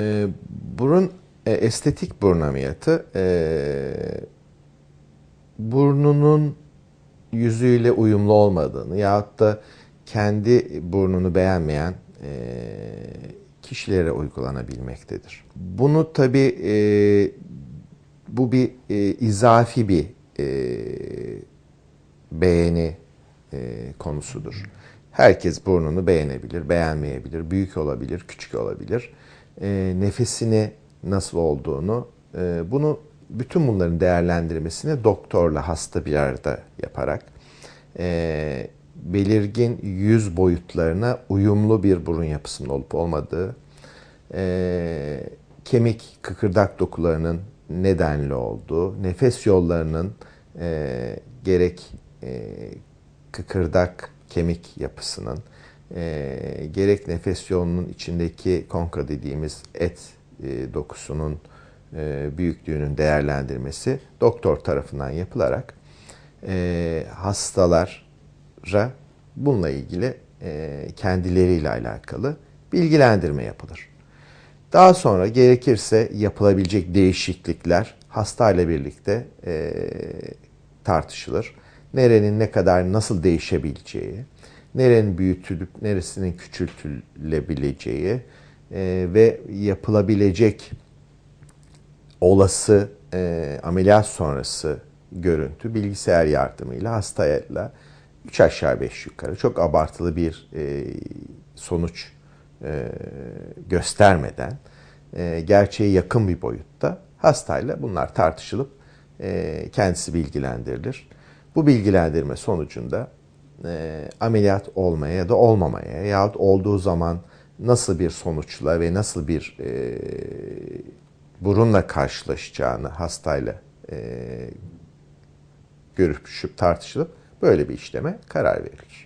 E, burun e, estetik burun ameliyatı e, burnunun yüzüyle uyumlu olmadığını yahut da kendi burnunu beğenmeyen e, kişilere uygulanabilmektedir. Bunu tabi bu bir e, izafi bir e, beğeni e, konusudur. Herkes burnunu beğenebilir, beğenmeyebilir, büyük olabilir, küçük olabilir. E, nefesini nasıl olduğunu, e, bunu bütün bunların değerlendirmesini doktorla hasta bir arada yaparak e, belirgin yüz boyutlarına uyumlu bir burun yapısının olup olmadığı, e, kemik kıkırdak dokularının nedenli olduğu, nefes yollarının e, gerek e, kıkırdak kemik yapısının, e, gerek nefes yolunun içindeki konka dediğimiz et e, dokusunun e, büyüklüğünün değerlendirmesi doktor tarafından yapılarak e, hastalara bununla ilgili e, kendileriyle alakalı bilgilendirme yapılır. Daha sonra gerekirse yapılabilecek değişiklikler hastayla birlikte e, tartışılır. Nerenin ne kadar nasıl değişebileceği, nerenin büyütülüp neresinin küçültülebileceği e, ve yapılabilecek olası e, ameliyat sonrası görüntü bilgisayar yardımıyla hastayla 3 aşağı 5 yukarı çok abartılı bir e, sonuç e, göstermeden e, gerçeğe yakın bir boyutta hastayla bunlar tartışılıp e, kendisi bilgilendirilir. Bu bilgilendirme sonucunda ameliyat olmaya ya da olmamaya yahut olduğu zaman nasıl bir sonuçla ve nasıl bir burunla karşılaşacağını hastayla görüşüp tartışılıp böyle bir işleme karar verilir.